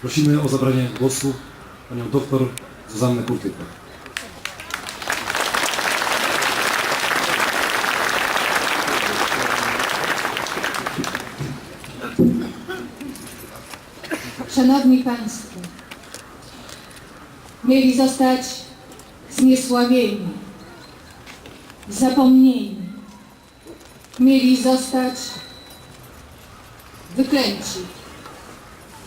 Prosimy o zabranie głosu panią doktor Zuzannę Kurtykę. Szanowni Państwo, mieli zostać zniesławieni, zapomnieni, mieli zostać wyklęci.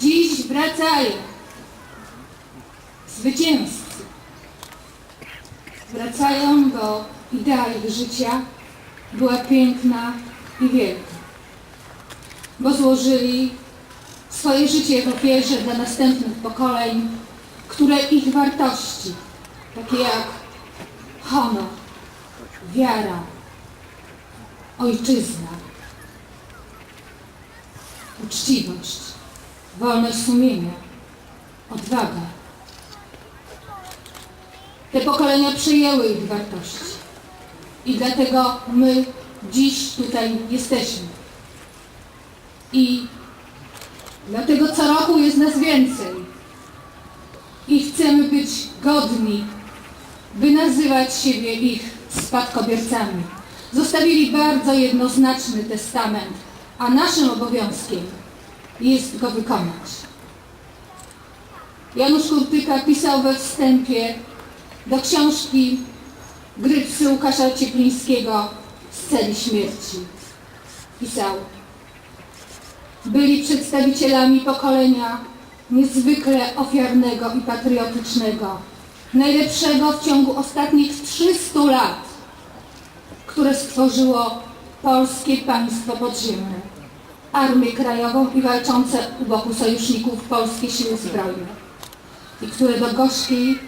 Dziś wracają zwycięzcy. Wracają, bo idea ich życia była piękna i wielka. Bo złożyli swoje życie w ofierze dla następnych pokoleń, które ich wartości, takie jak honor, wiara, ojczyzna, uczciwość, wolność sumienia, odwaga. Te pokolenia przyjęły ich wartości i dlatego my dziś tutaj jesteśmy. I Dlatego co roku jest nas więcej. I chcemy być godni, by nazywać siebie ich spadkobiercami. Zostawili bardzo jednoznaczny testament, a naszym obowiązkiem jest go wykonać. Janusz Kurtyka pisał we wstępie do książki Gry psy Łukasza Cieplińskiego z celi śmierci. Pisał byli przedstawicielami pokolenia niezwykle ofiarnego i patriotycznego, najlepszego w ciągu ostatnich 300 lat, które stworzyło polskie państwo podziemne, Armię Krajową i walczące u boku sojuszników polskie siły zbrojne i które do gorzkiej,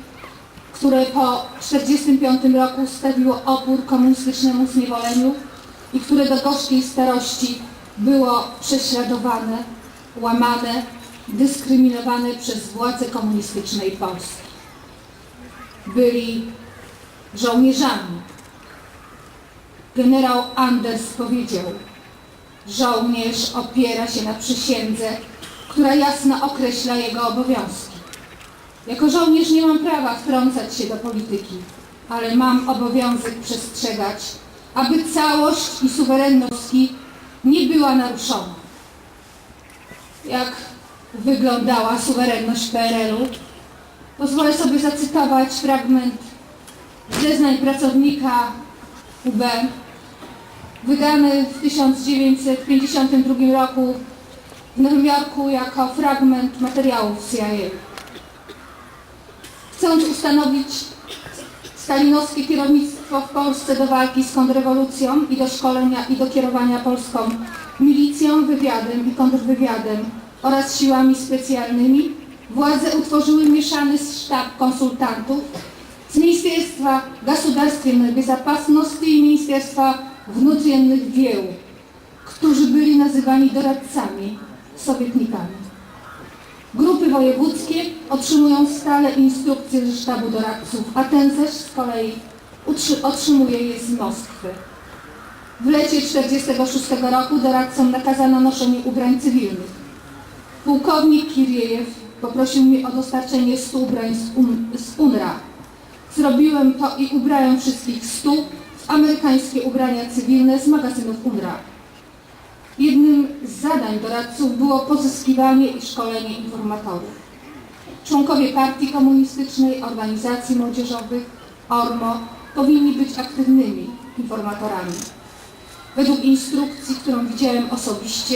które po 1945 roku stawiło opór komunistycznemu zniewoleniu i które do gorzkiej starości było prześladowane, łamane, dyskryminowane przez władze komunistycznej Polski. Byli żołnierzami. Generał Anders powiedział, żołnierz opiera się na przysiędze, która jasno określa jego obowiązki. Jako żołnierz nie mam prawa wtrącać się do polityki, ale mam obowiązek przestrzegać, aby całość i suwerenność nie była naruszona. Jak wyglądała suwerenność PRL-u? Pozwolę sobie zacytować fragment zeznań pracownika UB, wydany w 1952 roku w Nowym Jorku jako fragment materiałów CIA. Chcąc ustanowić stalinowskie kierownictwo w Polsce do walki z kontrrewolucją i do szkolenia i do kierowania polską milicją, wywiadem i kontrwywiadem oraz siłami specjalnymi, władze utworzyły mieszany sztab konsultantów z Ministerstwa Государственной Безопасности i Ministerstwa wnutriennych dzieł, którzy byli nazywani doradcami, sowietnikami. Grupy wojewódzkie otrzymują stale instrukcje ze sztabu doradców, a ten też z kolei otrzymuje je z Moskwy. W lecie 1946 roku doradcom nakazano noszenie ubrań cywilnych. Pułkownik Kiriejew poprosił mnie o dostarczenie 100 ubrań z, um- UNRA. Zrobiłem to i ubrałem wszystkich 100 amerykańskie ubrania cywilne z magazynów UNRWA. Jednym z zadań doradców było pozyskiwanie i szkolenie informatorów. Członkowie partii komunistycznej, organizacji młodzieżowych, ORMO powinni być aktywnymi informatorami. Według instrukcji, którą widziałem osobiście,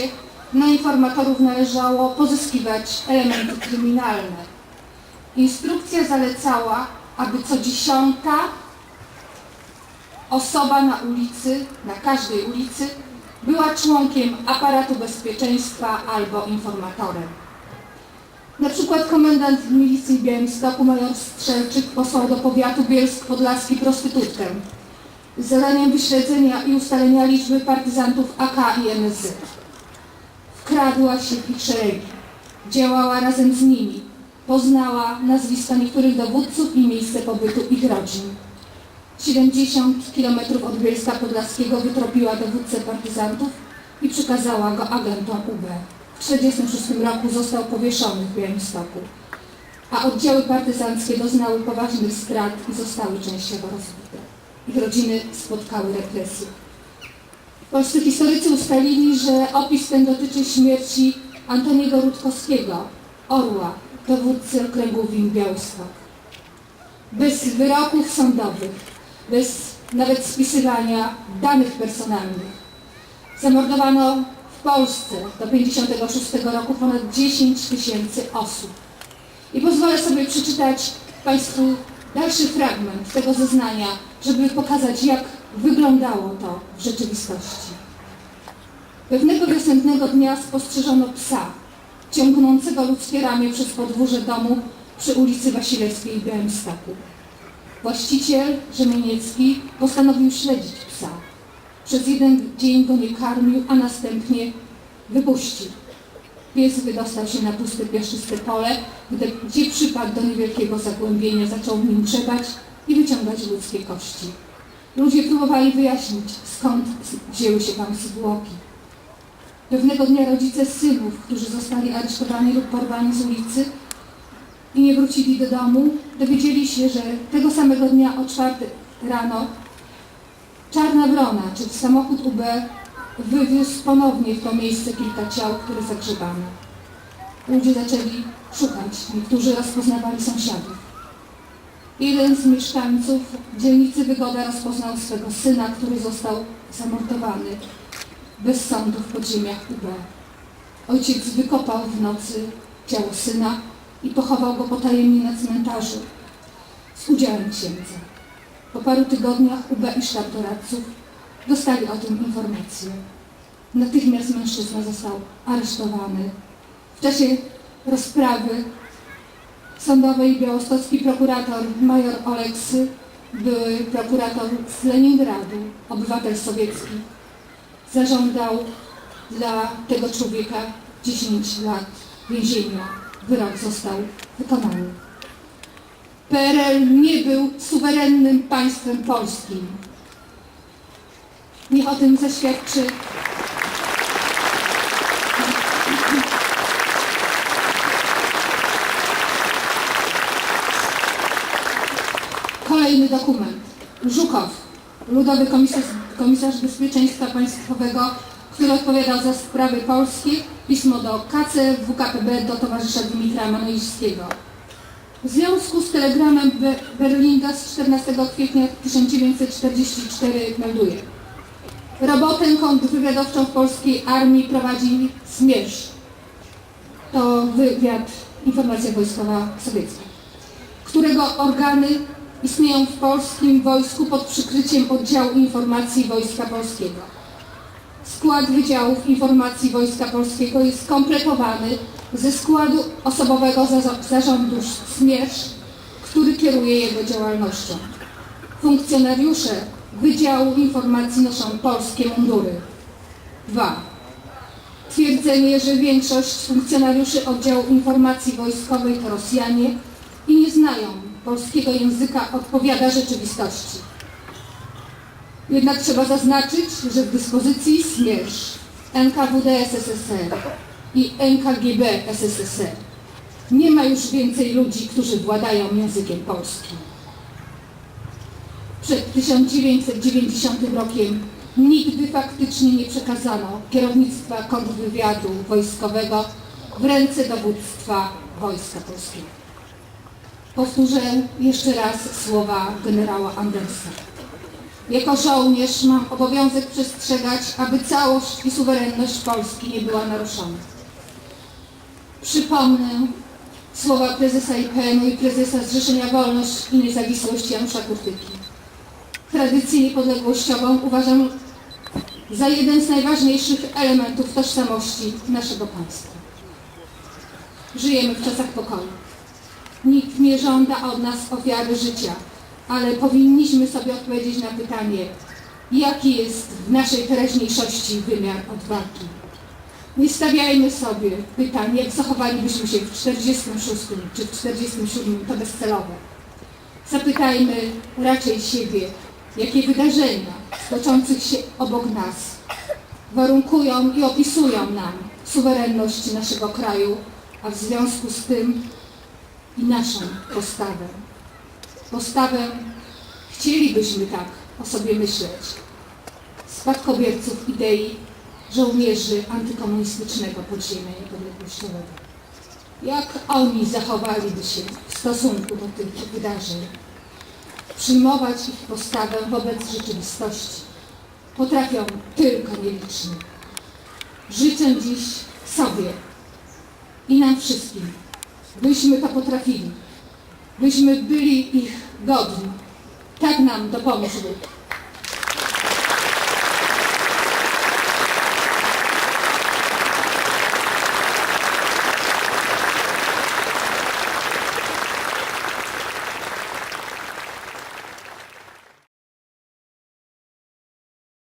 na informatorów należało pozyskiwać elementy kryminalne. Instrukcja zalecała, aby co dziesiąta osoba na ulicy, na każdej ulicy, była członkiem aparatu bezpieczeństwa albo informatorem. Na przykład komendant milicji w Białymstoku major Strzelczyk posłał do powiatu Bielsk-Podlaski prostytutkę z zadaniem wyśledzenia i ustalenia liczby partyzantów AK i MSZ. Wkradła się w ich szeregi, działała razem z nimi, poznała nazwiska niektórych dowódców i miejsce pobytu ich rodzin. 70 km od Bielska Podlaskiego wytropiła dowódcę partyzantów i przekazała go agentom UB. W 1946 roku został powieszony w Białymstoku, a oddziały partyzanckie doznały poważnych strat i zostały częściowo rozbite. Ich rodziny spotkały represje. Polscy historycy ustalili, że opis ten dotyczy śmierci Antoniego Rutkowskiego, orła, dowódcy okręgu Win Białystok. Bez wyroków sądowych, bez nawet spisywania danych personalnych. Zamordowano w Polsce do 1956 roku ponad 10 tysięcy osób. I pozwolę sobie przeczytać Państwu dalszy fragment tego zeznania, żeby pokazać, jak wyglądało to w rzeczywistości. Pewnego wiosennego dnia spostrzeżono psa, ciągnącego ludzkie ramię przez podwórze domu przy ulicy Wasilewskiej w Białymstoku. Właściciel Rzemieniecki postanowił śledzić psa. Przez jeden dzień go nie karmił, a następnie wypuścił. Pies wydostał się na puste piaszczyste pole, gdzie, przypadł do niewielkiego zagłębienia, zaczął w nim grzebać i wyciągać ludzkie kości. Ludzie próbowali wyjaśnić, skąd wzięły się tam zwłoki. Pewnego dnia rodzice synów, którzy zostali aresztowani lub porwani z ulicy i nie wrócili do domu, dowiedzieli się, że tego samego dnia o czwartej rano Czarna Wrona, czyli samochód UB, wywiózł ponownie w to miejsce kilka ciał, które zagrzebano. Ludzie zaczęli szukać, niektórzy rozpoznawali sąsiadów. Jeden z mieszkańców dzielnicy Wygoda rozpoznał swego syna, który został zamordowany bez sądu w podziemiach UB. Ojciec wykopał w nocy ciało syna i pochował go potajemnie na cmentarzu z udziałem księdza. Po paru tygodniach UB i sztab doradców dostali o tym informację. Natychmiast mężczyzna został aresztowany. W czasie rozprawy sądowej białostocki prokurator major Oleksy, były prokurator z Leningradu, obywatel sowiecki, zażądał dla tego człowieka 10 lat więzienia. Wyrok został wykonany. PRL nie był suwerennym państwem polskim. Niech o tym zaświadczy kolejny dokument. Żukow, Ludowy Komisarz, Komisarz Bezpieczeństwa Państwowego, który odpowiadał za sprawy polskie, pismo do KC, WKPB, do towarzysza Dmitra Manojskiego. W związku z telegramem Be Berlinga z 14 kwietnia 1944 melduje. Robotę kontrwywiadowczą w polskiej armii prowadzi Zmierz. To wywiad, informacja wojskowa sowiecka, którego organy istnieją w polskim wojsku pod przykryciem oddziału informacji Wojska Polskiego. Skład Wydziałów Informacji Wojska Polskiego jest kompletowany ze składu osobowego za- zarządu Smierz, który kieruje jego działalnością. Funkcjonariusze Wydziału Informacji noszą polskie mundury. 2. Twierdzenie, że większość funkcjonariuszy oddziału informacji wojskowej to Rosjanie i nie znają polskiego języka odpowiada rzeczywistości. Jednak trzeba zaznaczyć, że w dyspozycji Smierz, NKWD SSSR i NKGB SSSR nie ma już więcej ludzi, którzy władają językiem polskim. Przed 1990 rokiem nigdy faktycznie nie przekazano kierownictwa kontrwywiadu wojskowego w ręce dowództwa Wojska Polskiego. Powtórzę jeszcze raz słowa generała Andersa. Jako żołnierz mam obowiązek przestrzegać, aby całość i suwerenność Polski nie była naruszona. Przypomnę słowa prezesa IPN-u i prezesa Zrzeszenia Wolność i Niezawisłość Janusza Kurtyki. Tradycję niepodległościową uważam za jeden z najważniejszych elementów tożsamości naszego państwa. Żyjemy w czasach pokoju. Nikt nie żąda od nas ofiary życia, ale powinniśmy sobie odpowiedzieć na pytanie, jaki jest w naszej teraźniejszości wymiar odwagi. Nie stawiajmy sobie pytań, jak zachowalibyśmy się w 46 czy w 47, to bezcelowe. Zapytajmy raczej siebie, jakie wydarzenia toczących się obok nas warunkują i opisują nam suwerenność naszego kraju, a w związku z tym i naszą postawę. Postawę chcielibyśmy tak o sobie myśleć. Spadkobierców idei żołnierzy antykomunistycznego podziemia niepodległościowego. Jak oni zachowaliby się w stosunku do tych wydarzeń? Przyjmować ich postawę wobec rzeczywistości potrafią tylko nieliczni. Życzę dziś sobie i nam wszystkim, byśmy to potrafili, byśmy byli ich godni. Tak nam dopomóż Bóg.